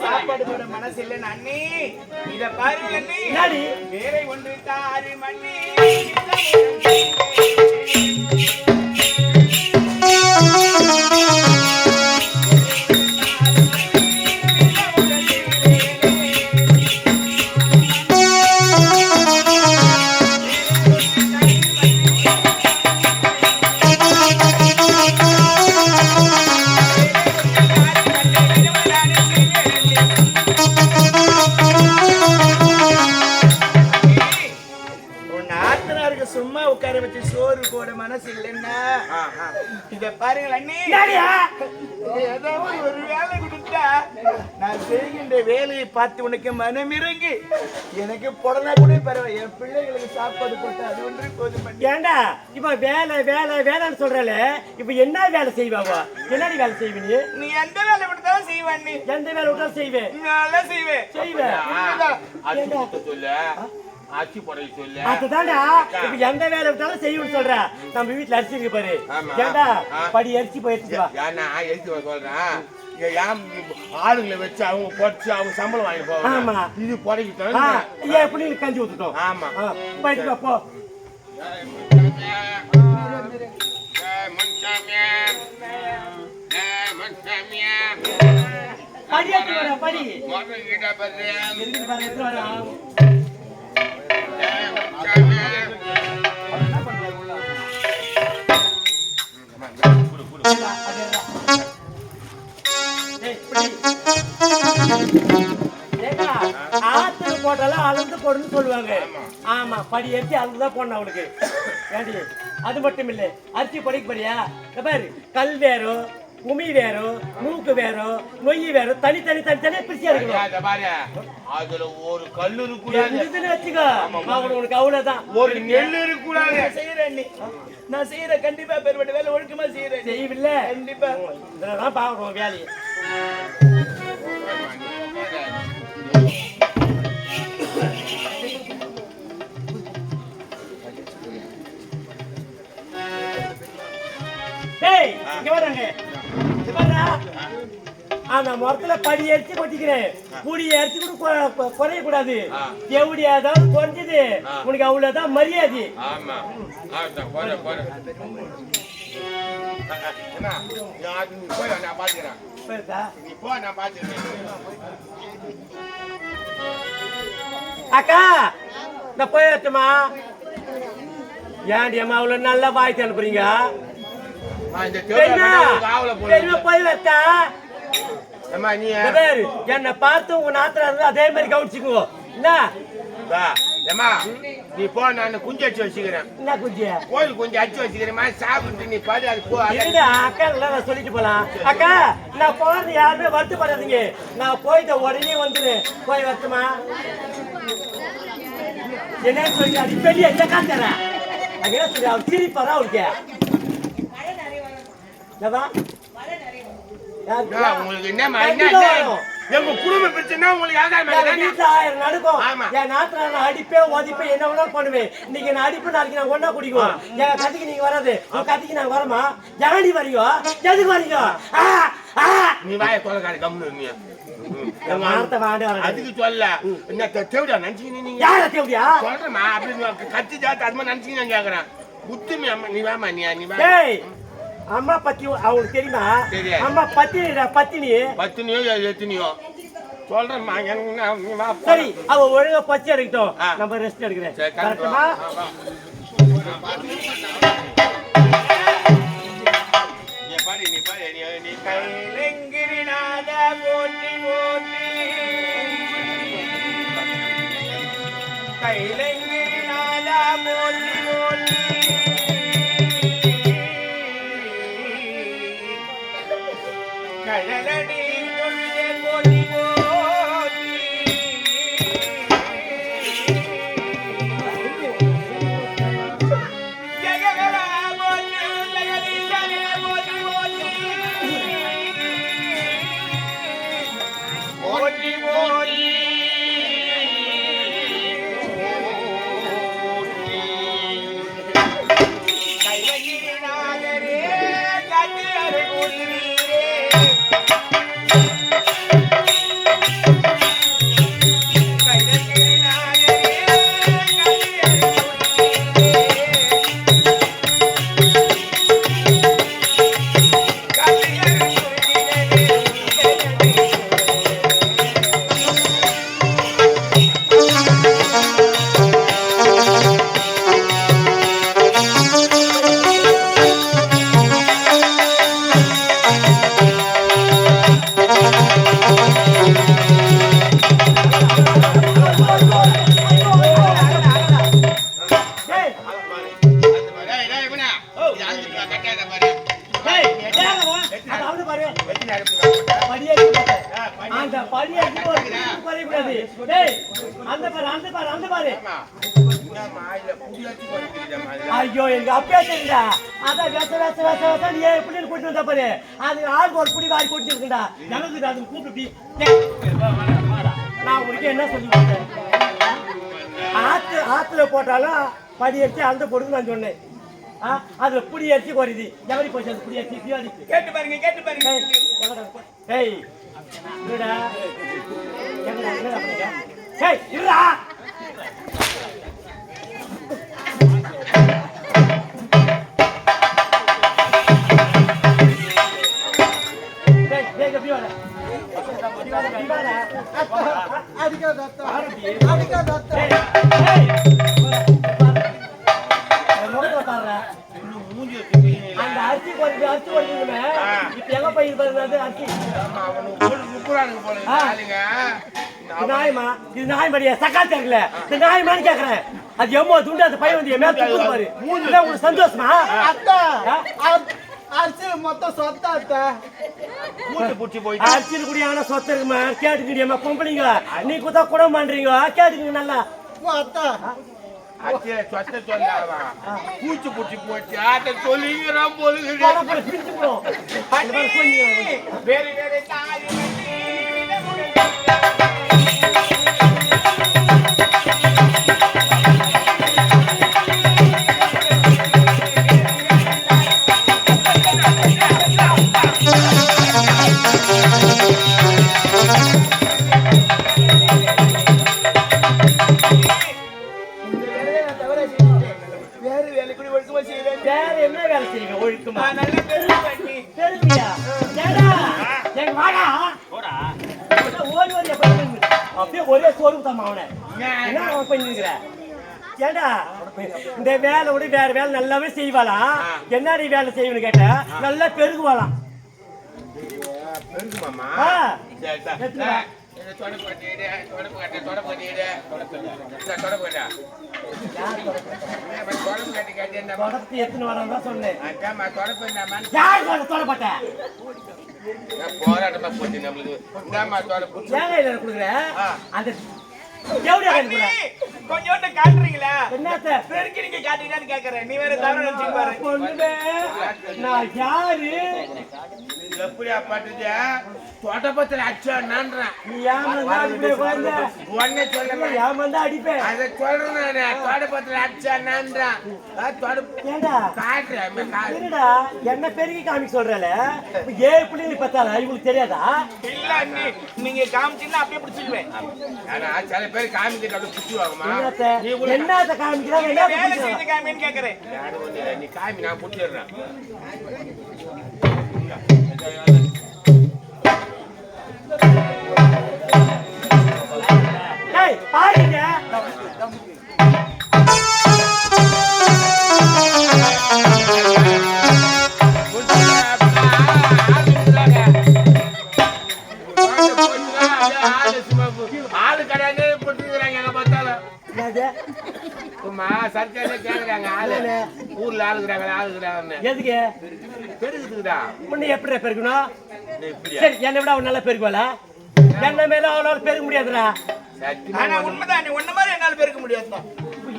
சாப்பாடு போட மனசு இல்லைன்னு அண்ணி இத பாருங்க என்னடி? வேலை ஒன்று தாரி மண்ணி பார்த்து உனக்கு மனமிறங்கி எனக்கு புடனா கூட பரவாயில்ல என் பிள்ளைகளுக்கு சாப்பாடு போட்டு அது ஒன்று போதும் ஏண்டா இப்ப வேலை வேலை வேலைன்னு சொல்றல இப்ப என்ன வேலை செய்வாவோ என்னடி வேலை செய்வ நீ? நீ எந்த வேலை கொடுத்தாலும் செய்வான் நீ. எந்த வேலை விட்டாலும் செய்வேன். நல்லா செய்வேன் செய்வேன் சொல்லு அதுதான்டா இப்ப எந்த வேலை விட்டாலும் செய்வேன்னு சொல்ற. நம்ம வீட்டுல அரிசி இருக்கு பாரு. ஏண்டா. படி அரிசி போய் எடுத்துட்டு வா. ஏன்னா எழுத்து வர சொல்றேன். இங்க ஏன் ஆளுங்களை வச்சு அவங்க பொடிச்சு அவங்க சம்பளம் வாங்கி ஆமா. போவாங்க இது ஆ, ஏன் எப்படி கஞ்சி ஊத்துட்டோம். ஆமா. ஆ, போயிட்டு போ. படி எடுத்து வர படி. பாரு வர போட்டாலும் அளந்து போடுன்னு சொல்லுவாங்க. ஆமா. படி எடுத்து அளந்துதான் போடணும் அவளுக்கு. ஏண்டி? அது மட்டும் இல்ல அரிசி படிக்க போறியா பாரு கல் வேறும் உமி வேறும் மூக்கு வேறும் நொய் வேறும் தனி தனி தனி தனியா பிரிச்சியா இருக்கணும் பாரு அதுல ஒரு கல்லு இருக்கக்கூடாது இருந்துச்சுன்னு வச்சுக்கோ. அவன் உனக்கு அவ்வளவுதான். ஒரு நெல் இருக்கக்கூடாது நான் செய்யறேன் நீ. நான் செய்யறேன் கண்டிப்பா பெருமட்ட வேலை ஒழுக்கமா செய்யறேன் நீ. செய்வில்ல? கண்டிப்பா. இதெல்லாம் பாக்குறோம் வேலையை. டேய் இங்க வராங்க இங்க வர்றா. அந்த மரத்துல படி அரிச்சு கொட்டிக்கிறேன். புடி அரிச்சு கூட குறைய கூடாது ஏதாவது குறைஞ்சது உனக்கு அவ்வளவுதான் மரியாதை. அக்கா நான் போய் வரட்டுமா ஏன்டி அம்மா அவ்வளவு நல்லா வாய்க்கு அனுப்புறீங்க? போய் பேரு என்னை பார்த்து உங்க நாத்திர இருந்தா அதே மாதிரி கவனிச்சுக்குவோம் என்ன. அம்மா நீ போ நான் குஞ்சு அடிச்சு வச்சுக்கிறேன் என்ன குஞ்சு கோயில் கொஞ்சம் அடிச்சு வச்சுக்கிறேன் சாப்பிட்டு நீ பாரு அது போ இருடா அக்கா நான் சொல்லிட்டு போலாம் அக்கா நான் போறது யாருமே வருத்தப்படாதீங்க நான் போயிட்ட உடனே வந்துரு போய் வரட்டுமா என்னன்னு சொல்லி அது பெரிய எந்த காத்தர அங்க என்ன சொல்லி அவர் சிரிப்பாரா அவருக்கு உங்களுக்கு என்ன கண்டிப்பா என்ன? வரும். எங்க குடும்ப பிரச்சனை உங்களுக்கு ஆதாரம் எங்க தானே? வீட்டுல ஆயிரம் நடக்கும். ஆமா. என் நாட்டுல நான் அடிப்பேன் உதைப்பேன் என்ன வேணாலும் பண்ணுவேன். இன்னைக்கு நான் அடிப்பேன் நாளைக்கு நான் ஒண்ணா குடிக்கும் கதைக்கு நீங்க வராது உங்க கதைக்கு நாங்க வரோமா? ஜாடி வரீங்க எதுக்கு ஆ. நீ வாய தொலைக்காத கம்முனு நீ. என் வார்த்தை வாண்டு வரேன். அதுக்கு சொல்ல. என்ன தெ- தேவடா நினைச்சீங்க நீங்க? யார தேவடியா? சொல்றேம்மா அப்படி நீ கத்தி ஜாத்து அது மாதிரி நினைச்சீங்க நான் கேக்குறேன். நீ வாமா நீ நீ வா. டேய் அம்மா பத்தி அவங்களுக்கு தெரியுமா. அம்மா பத்தினிடா பத்தினி. பத்தினியோ எத்தனையோ? வா சரி அவ ஒழுங்கா பச்சை எடுக்கட்டும். நம்ம ரெஸ்ட் எடுக்கிறேன். கரெக்டுமா? நீ கைலங்கிரிநாத போற்றி போற்றி. படி அடிச்சு அந்த பொடுங்க நான் சொன்னேன். ஆ, அதுல புடி அடிச்சு குறையுது எவரி போச்சு அந்த புடி அடிச்சு பியாடிச்சு கேட்டு பாருங்க கேட்டு பாருங்க. ஏய் இருடா. ஏய் இருடா டேய் டேய் எப்படி வர நாயமா இது நாய் மடியா சக்கா தெரியல இந்த நாயமான்னு கேக்குறேன். அது எம்மோ துண்டு அந்த பையன் வந்து பாரு. இல்ல உங்களுக்கு சந்தோஷமா? அத்தா ஆ? அத்- அரிசி மொத்தம் சொத்தா அத்தா. மூட்டை பிடிச்சி போயிட்டு. அரிசியில் குடியான சொத்து இருக்குமா? கேட்டுக்கிட்டியம்மா பொம்பளைங்க நீ குத்தா கூட பண்றீங்க கேட்டுக்கீங்க நல்லா. அத்தா. அச்சே சொத்த சொல்லாதவா பூச்சி பிடிச்சி போச்சு. ஆட்ட சொல்லிங்கிறான் கொஞ்சம் வேறு வேறு தாய் நான் நல்ல பெருமை பண்ணி தெரிஞ்சியா ஏடா எங்க வாடா. போடா. ஓடி அப்படியே ஒரே சோறு தான் அவனை. என்ன அவன் பண்ணிருக்கிற இந்த வேலை விட வேற வேலை நல்லாவே செய்வாளா? என்னடி வேலை செய்வனு கேட்ட நல்லா பெருகுவாளாம். பெருகுமாமா தொடப்பு கட்டிடு, தொடப்பு கட்டு, தொடப்பு கட்டிடு. தொடப்பு கட்டா. தொடப்பு கட்டி கட்டி என்னம்மா? தொடர்ந்து எத்தனை வாரம் தான் சொன்னேன் தொடப்பு தொடப்பட்ட போராட்டமா போச்சு நம்மளுக்கு. தொடப்பு. அந்த எவ்வளோ கொஞ்சோண்டு காட்டுறீங்களா? என்னத்த? பெருக்கி நீங்க காட்டுறீங்கன்னு கேக்குறேன். நீ வேற தவறு பாரு. பொண்ணுமே நான் யாரு? எப்படியா பட்டுது? தொடப்பத்துல அடிச்சான்னான்றேன். நீ ஏமாந்தா அடிப்பே குழந்தை? உடனே சொல்லல. ஏமாந்தா அடிப்பேன் அதை சொல்றேன் நானு. காட்டு. இருடா என்ன பெருகி காமிக்க சொல்றல? ஏழு பிள்ளைங்க பத்தாளா இவங்களுக்கு தெரியாதா? இல்ல நீங்க காமிச்சீங்கன்னா அப்படியே சில பேர் காமிக்கிட்டு அப்படியே குத்துவாங்கம்மா. என்னத்த நீ கூட என்னத்த காமிக்கிறாங்க என்ன வேலை? செஞ்சு காமின்னு கேக்குறேன் யாரும் இல்ல. நீ காமி நான் புடிச்சிடுறேன் டேய் பாருங்க ஆளு கிடையாது சும்மா சர்க்காரே கேக்குறாங்க ஆளு. ஊர்ல ஆளுக்குறாங்க எதுக்கு? பெருகுதுக்குதா முன்ன எப்படி பெருக்கணும் சரி என்னை விட அவன் நல்லா பெருக்குவாளா என்ன மேல அவளால பெருக்க முடியாதுடா. ஆனா உண்மைதான் நீ உன்ன மாதிரி என்னால பெருக்க இப்ப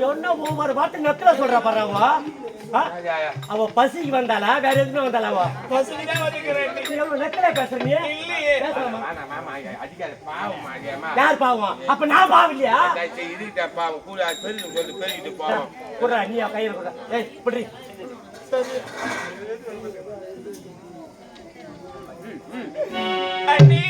என்ன ஒவ்வொரு வார்த்தை நக்கல சொல்றா பாருங்க அவ பசிக்கு வந்தாளா? வேற எதுக்கு வந்தாளா அவ பசுனி தான் வந்துக்கிறேன் நீ எவ்வளவு நக்கல பேசுற நீ இல்லையே. பேசலாமா? வேணாம், மாமா, அடிக்காத, பாவம் மாடியாம்மா. யார் பாவம்? அப்ப நான் பாவம் இல்லையா இதுகிட்ட பாவம், கூட பெருகுன்னு சொல்லி பெருகிட்டு பாவம். குடுறா நீ கையில குடுறா. ஏய் பிடி அண்ணி.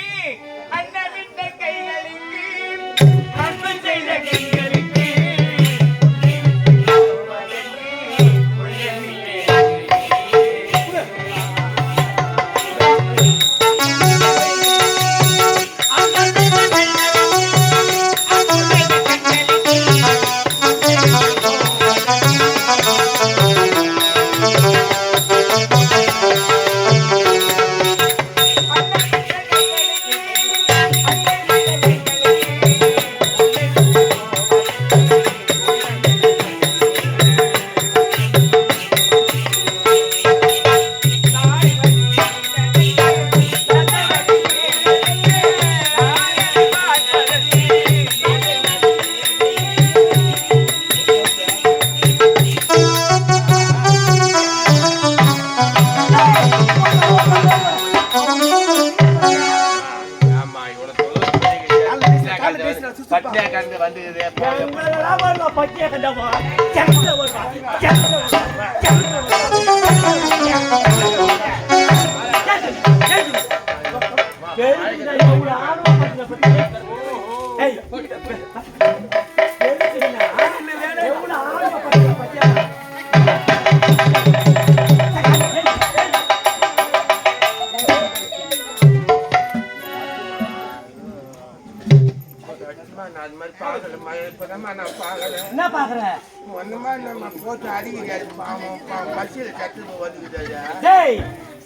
ஒண்ணுமா நம்ம போட்டு அடிக்கிறாரு பாவம் பாவம் பசியில் கட்டுக்கு வந்துக்குதாயா டேய்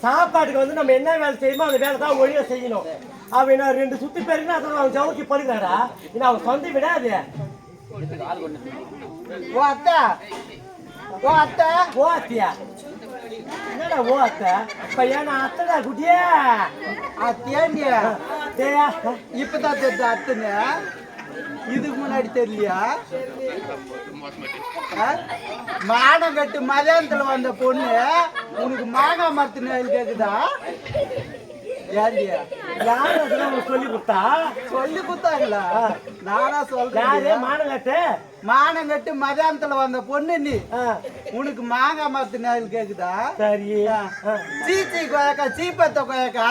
சாப்பாட்டுக்கு வந்து நம்ம என்ன வேலை செய்யணுமோ அந்த வேலை தான் ஒழுங்கா செய்யணும். அவன் நான் ரெண்டு சுத்தி பேருக்குன்னா அதான் அவன் ஜவுக்கி படுக்கிறாடா இன்னும் அவன் சொந்த விடாது ஓ அத்தா. ஓ அத்தா. ஓ அத்தியா? என்னடா ஓ அத்தை? பையன் அத்தைடா குட்டியே. டேயா இப்பதான் தெரிஞ்ச அத்துன்னு. இதுக்கு முன்னாடி தெரியலையா? மானம் கட்டு மதியானத்துல வந்த பொண்ணு உனக்கு மாங்காய் மரத்து நேரம் கேக்குதா? ஏண்டியா யாரு அதெல்லாம் சொல்லி கொடுத்தா? சொல்லி கொடுத்தாங்களா? நானா யாரு? சொல்றேன் மானங்கட்டு மானம் கட்டு மதியானத்துல வந்த பொண்ணு நீ. உனக்கு மாங்காய் மரத்து நேரம் கேக்குதா? சரி. சீச்சி கொயக்கா சீப்பத்த கொயக்கா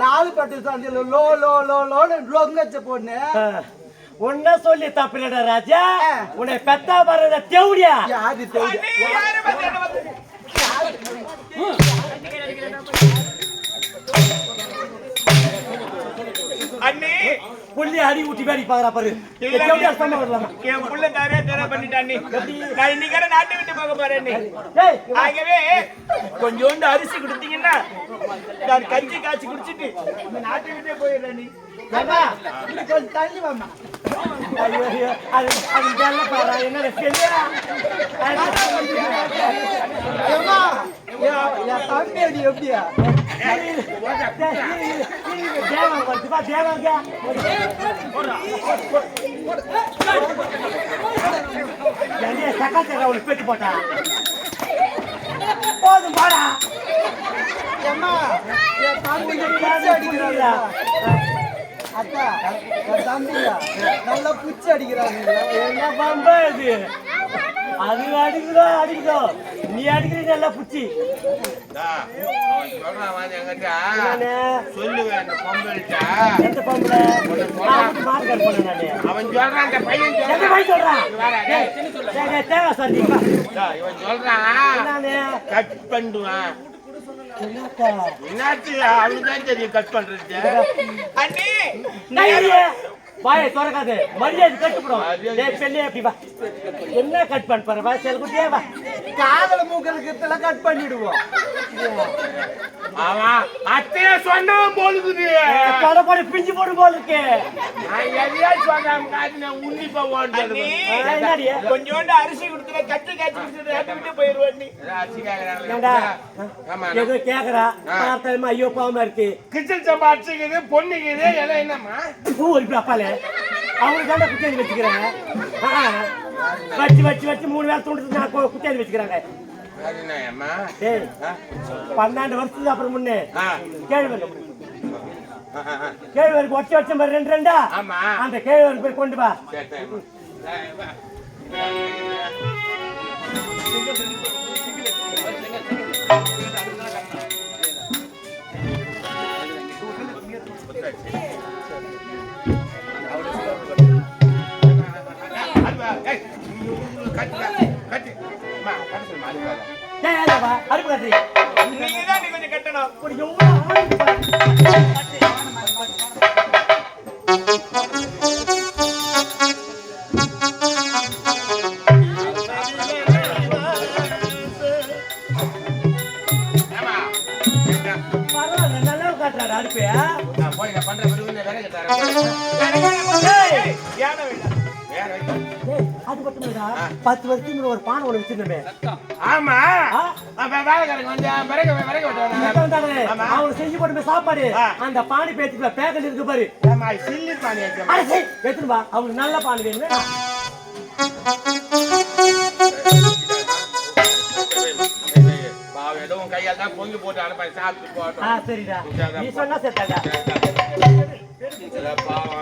லால் பட்டு சந்தையில லோ லோ லோ லோன்னு லொங்கச்ச பொண்ணு. உன்ன சொல்லி தப்பில்லடா ராஜா. உன்னை பெத்தா வர்றத தேவடியா? யாரு அண்ணி புள்ளி அடி ஊட்டி வேடி பாக்குறா பாரு. தேவடியா சம வரலாமா என் புள்ள தரே தர பண்ணிட்டான் நீ நான் இன்னைக்கு நாட்டை விட்டு போக போறேன் ஆகவே கொஞ்சோண்டு அரிசி கொடுத்தீங்கன்னா நான் கஞ்சி காய்ச்சி குடிச்சிட்டு இந்த நாட்டை விட்டே போயிடுறேன் கொஞ்சம் தள்ளி வாம்மா. ஐயோ, ஐயோ, அது அது இதெல்லாம் பாரா, என்னடா செல்லியா? ஏம்மா, என் என் தம்பி அடி எப்படியா தேவன் வருது, வா, தேவங்க. என்னைய சக்காத்தேரா அவளுக்கு பேச்சு போட்டா போதும் போடா ஏம்மா, என் தம்பிங்க பிச்சை என் தம்பிங்க நல்லா பிச்சை அடிக்கிறாங்க. என்ன பம்பா இது? அது அடிக்குதோ அடிக்குதோ? நீ அடிக்கிறீங்க நல்லா டேய், தேவை நானு கட் பண்ணுவான். என்னாச்சு? அவனுக்கு தான் தெரியும் கட் பண்றது அண்ணி வாயை திறக்காது. மரியாதை கட்டுப்படும். டேய் பெண்ணே அப்படி வா. என்ன கட் பண்ண போற? வா செல் குட்டியே வா. காதல மூக்கலுக்கு இதெல்லாம் கட் பண்ணிடுவோம். அவன் அத்தைய சொன்னவன் போலுக்குது தொட போட பிஞ்சு போடு போல இருக்கு. நான் எதையா சொன்னான் காட்டின உன்னிப்பா ஓடுறது. அண்ணி ஆ, என்னடி? கொஞ்சோண்டு அரிசி கொடுத்துட்டு கஞ்சி காய்ச்சி குடிச்சிட்டு நாட்டை விட்டு போயிடுவேன் நீ அரிசி கேக்குறாங்க ஏண்டா? ஆமா ஏதோ கேக்குறா. பார்த்தாலுமா ஐயோ பாவமா இருக்கு. கிச்சன் சம்பா அடிச்சுக்குது பொண்ணுக்குது எல்லாம் என்னம்மா? பூ ஒரு அப்பால அவங்களுக்கு தான் குச்சேரி வச்சுக்கிறேன் ஆ, வச்சு வச்சு வச்சு மூணு வேலை தூண்டு நான் கு- குச்சேரி வச்சுக்கிறாங்க. பன்னெண்டு வருஷத்துக்கு அப்புறம் முன்னே ஆ. கேழ்வரகு. கேழ்வரகு ஒட்டி வச்ச மாதிரி ரெண்டு ரெண்டா. அந்த கேழ்வரகு போய் கொண்டு வா. அருப்பு கட்டுறீ? நீங்க தான் கொஞ்சம் கட்டணும். ஒரு எவ்வளவு பண்ற வேண்டாம் வேற வைக்க. அது மட்டும் இல்லடா. பத்து வருஷத்துக்கு ஒரு பானை ஒண்ணு வச்சிருந்தமே ஆமா. வேலைக்காரங்க வந்து விறகு விறகு ஆமா. அவனுக்கு செஞ்சு போட்டு சாப்பாடு. அந்த பானை பேச்சுக்குள்ள பேக்கல் இருக்கு பாரு. சில்லி பானி எடுத்துட்டு வா. அவனுக்கு நல்ல பானை வேணும். கையால் தான் பொங்கி போட்டு அனுப்ப சாப்பிட்டு போட்டோம் சரிடா. நீ சொன்னா செத்தாடா சரி, சரி. இல்ல, பாவம்,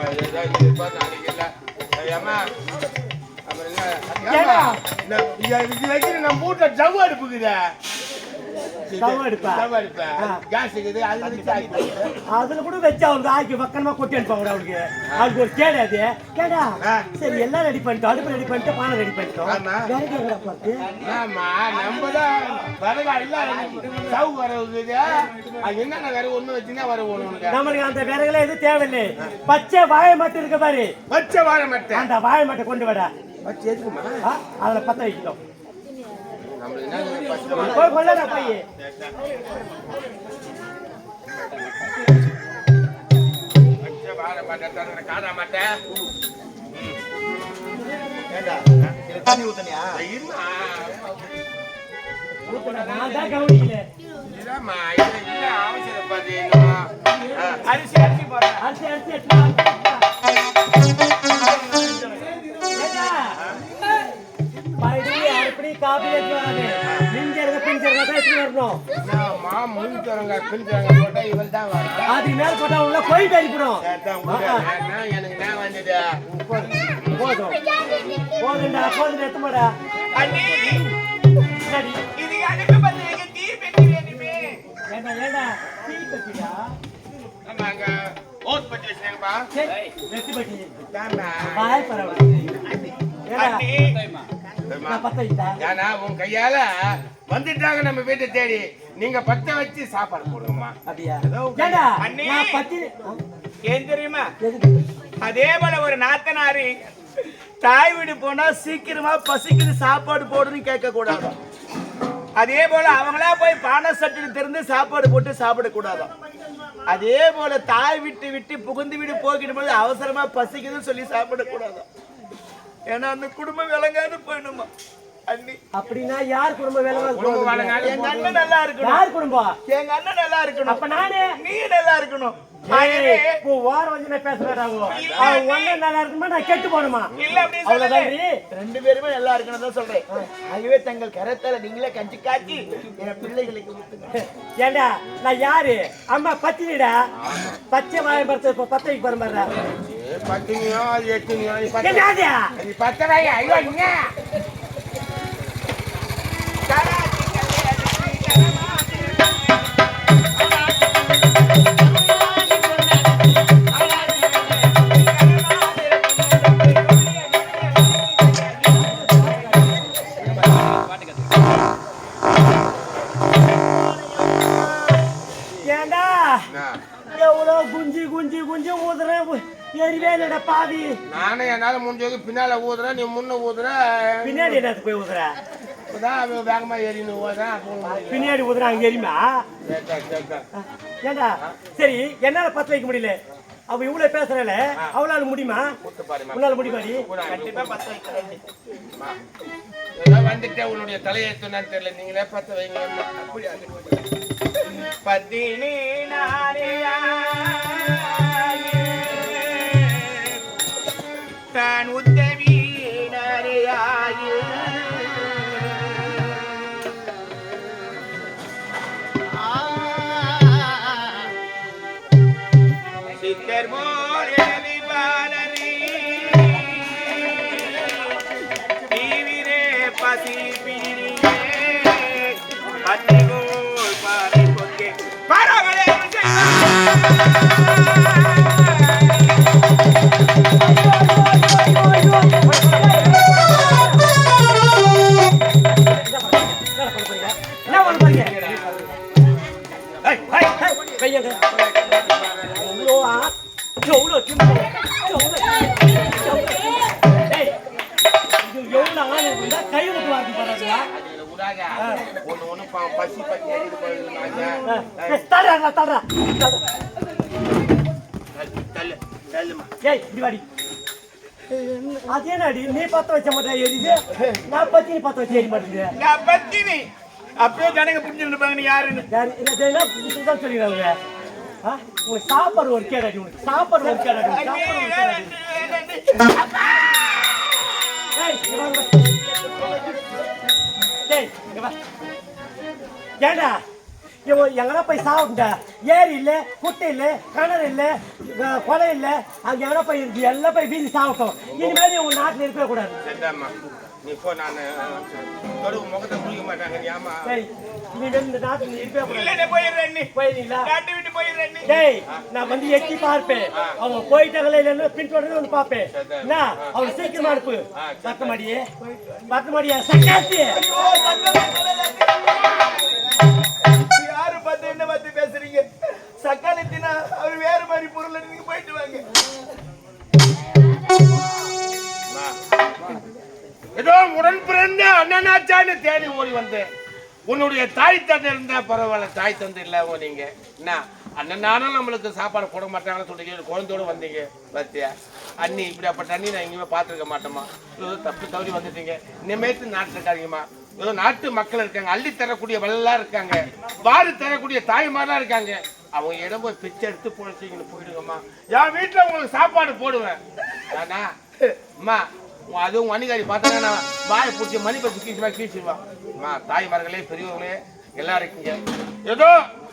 அதுல கூட வச்சு அவங்க ஆக்கி பக்கமா கொட்டி அனுப்பாங்க அவளுக்கு அதுக்கு ஒரு கேடு அது. கேடா. சரி எல்லாம் ரெடி பண்ணிட்டோம். அடுப்பு ரெடி பண்ணிட்டு பானை ரெடி பண்ணிட்டோம். வேற பார்த்து ஆமா, நம்ம தான் விறகு இல்ல, சவு. அது என்னென்ன விறகு ஒண்ணு வச்சுன்னா ஒண்ணு உனக்கு. நம்மளுக்கு அந்த விறகுல எதுவும் தேவையில்லை. பச்சை வாழை மட்டும் இருக்கு பாரு. வச்ச வாழை மட்டை. அந்த வாழை மட்டும் கொண்டு? ஆ, அதுல பத்த வைக்கணும் நம்மளுக்கு என்ன பச்சை வாழை? போய் கொள்ளடா போய் வச்ச வாழை மட்டை, தர்ற காடா மட்டை. ஏண்டா இது தண்ணி ஊத்தனியா. நான் தான் கவனிக்கல இல்லம்மா, இல்ல. அரிசி அரிசி போடுறேன் அரிசி அரிசி எடுத்து முன் தரங்க, பின் தரங்க போட்டா இவள் தான் வரா. அதுக்கு மேல போட்டா உள்ள போய் தெரிப்பிடும் அதான் உங்க அண்ணா, எனக்கு என்ன வந்தது? போதும். போதுண்டா போதும் எத்துமாடா. அண்ணி. சரி இது எனக்கு பண்ணீங்க தீ பெட்டி வேணுமே ஏண்டா ஏண்டா? டீ பட்டியா ஆமாங்க, ஓட் பட்டி வச்சிருக்கேன்ப்பா. சரி வெட்டி பட்டி. தாம்மா. பாய் பரவாயில்ல. ஏண்டா? ஏன்னா உன் கையால வந்துட்டாங்க நம்ம வீட்டை தேடி. நீங்க பத்த வச்சு சாப்பாடு போடுங்கம்மா. ஏன் தெரியுமா? அதே போல ஒரு நாத்தனாரி தாய் வீடு போனா சீக்கிரமா பசிக்குது சாப்பாடு போடுன்னு கேட்க கூடாது அதே போல அவங்களா போய் பானை சட்டில் திறந்து சாப்பாடு போட்டு சாப்பிடக்கூடாதாம் அதே போல தாய் விட்டு விட்டு புகுந்து வீடு போகிடும் போது அவசரமா பசிக்குதுன்னு சொல்லி சாப்பிடக்கூடாதாம் ஏன்னா அந்த குடும்பம் விளங்காது போயிடுமா? அப்படின்னா யார் குடும்ப வேலை குடும்பம் வழங்காது எங்க அண்ணன் நல்லா இருக்கணும். யார் குடும்பம்? எங்க அண்ணன் நல்லா இருக்கணும். அப்ப நானே? நீ நல்லா இருக்கணும். வாரம் வந்து நான் அவன் ஒண்ணு நல்லா இருக்குமா நான் கெட்டு போகணுமா? இல்ல அப்படின்னு சொல்லல. அவ்வளவுதான் ரெண்டு பேருமே நல்லா இருக்கணும் தான் சொல்றேன். ஆகவே தங்கள் கரத்தால நீங்களே கஞ்சி காக்கி என் பிள்ளைகளுக்கு ஏண்டா நான் யாரு? அம்மா பத்தினிடா? பச்சை வாழை மரத்தை இப்ப பத்த வைக்க போற மாதிரி ஏ, பத்தினியோ அது எத்தனையோ நீ பத்த என்னது நீ பத்த வையா ஐயோ பாவி. நானும் என்னால முடிஞ்சது பின்னால ஊதுறேன் நீ முன்ன ஊதுற. பின்னாடி என்னது போய் ஊதுற? இப்பதான் வேகமா ஓடுறேன் அப்போ பின்னாடி ஊதுற அங்க எரியுமா. ஏண்டா? சரி என்னால பத்த வைக்க முடியல. அவ இவ்வளவு பேசுறல அவளால முடியுமா? உன்னால முடியுமாடி? கண்டிப்பா பத்த வைக்கிறேன். அம்மா, ஏதோ வந்துட்டேன் உன்னுடைய தலையெழுத்துனான்னு தெரியல. நீங்களே பத்த வைங்க. அப்படி பத்தினி தான் ஒண்ணு ஒண்ணு பசி தடுறா தடுறா தள்ளு தள்ளுமா ஏய் இப்படி வாடி. அதே நாடி நீ பத்த வச்ச மாட்டேன் எரியுது நான் பத்தி நீ பத்த வச்சு எரிய மாட்டேங்குது. நான் பத்தினி. அப்பயே ஜனங்க புரிஞ்சுருப்பாங்க நீ யாருன்னு. யார்? என்ன இதுதான் சொல்லிடுறாங்க உனக்கு சாப்பாடு ஒரு கேடாடி உனக்கு. சாப்பாடு ஒரு கேடாடி சாப்பாடு ஒரு கேடாடி ஏண்டா? இவன் எங்கன்னா போய் சாப்பிட்டா ஏரி இல்ல குட்டை இல்ல கிணறு இல்ல கொலை இல்ல. அங்க எங்கன்னா போய் இருக்கு? எல்லாம் போய் வீதி சாப்பிட்டோம் இனிமேல் உங்க நாட்டுல இருக்கவே கூடாது. நீ போ நான் தொடுவு முகத்தை குளிக்க மாட்டாங்க நீ ஆமா. சரி இனிமேல் இந்த நாட்டுல நீ இருக்கவே கூடாது. இல்ல போயிடுறேன் நீ. போயிருந்தீங்களா நாட்டை விட்டு போயிடுறேன் நீ. டேய் நான் வந்து எட்டி பார்ப்பேன். அவங்க போயிட்டாங்களே இல்லைன்னு பின்தொடர்ந்து வந்து பார்ப்பேன். என்ன அவங்க சீக்கிரமா அனுப்பு. பத்து மாடியே. பத்து மாடியா. சக்காத்தி யாரு மாதிரி பொருள் நீங்க போயிட்டு வாங்க. ஏதோ உடன் பிறந்த அண்ணனாச்சான்னு தேடி ஓடி வந்தேன். உன்னுடைய தாய் தந்தை இருந்தா பரவாயில்ல தாய் தந்தை இல்லாம நீங்க. என்ன அண்ணனானும் நம்மளுக்கு சாப்பாடு போட மாட்டாங்கன்னு சொல்லி குழந்தையோட வந்தீங்க. பாத்தியா? அண்ணி இப்படியாப்பட்ட அண்ணி நான் எங்கேயுமே பார்த்துருக்க மாட்டோமா ஏதோ தப்பு தவறி வந்துட்டீங்க. இனிமேட்டு நாட்டில் இருக்காங்கம்மா ஏதோ நாட்டு மக்கள் இருக்காங்க அள்ளி தரக்கூடிய வள்ளலாம் இருக்காங்க வாரி தரக்கூடிய தாய்மாரெலாம் இருக்காங்க. அவங்க இடம் போய் பிச்சை எடுத்து போயிடுச்சிங்கன்னு போயிடுங்கம்மா. என் வீட்டில் உங்களுக்கு சாப்பாடு போடுவேன். ஆனா அம்மா அதுவும் மணிகாரி பார்த்தாங்கன்னா வாயை பிடிச்சி மணி பற்றி கீச்சுவா கீச்சிடுவான் அம்மா தாய்மார்களே பெரியவங்களே எல்லாம் இருக்கீங்க. ஏதோ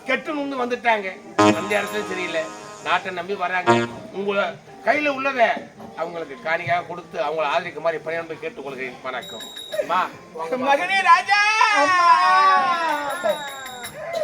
கெட்டு நுந்து வந்துட்டாங்க. அந்த இடத்துல சரியில்லை. நாட்டை நம்பி வராங்க உங்களை கையில உள்ளதை அவங்களுக்கு காணிக்காக கொடுத்து அவங்கள ஆதரிக்க மாதிரி பணியாளர் கேட்டுக்கொள்கிறேன். வணக்கம். அம்மா மகனே ராஜா!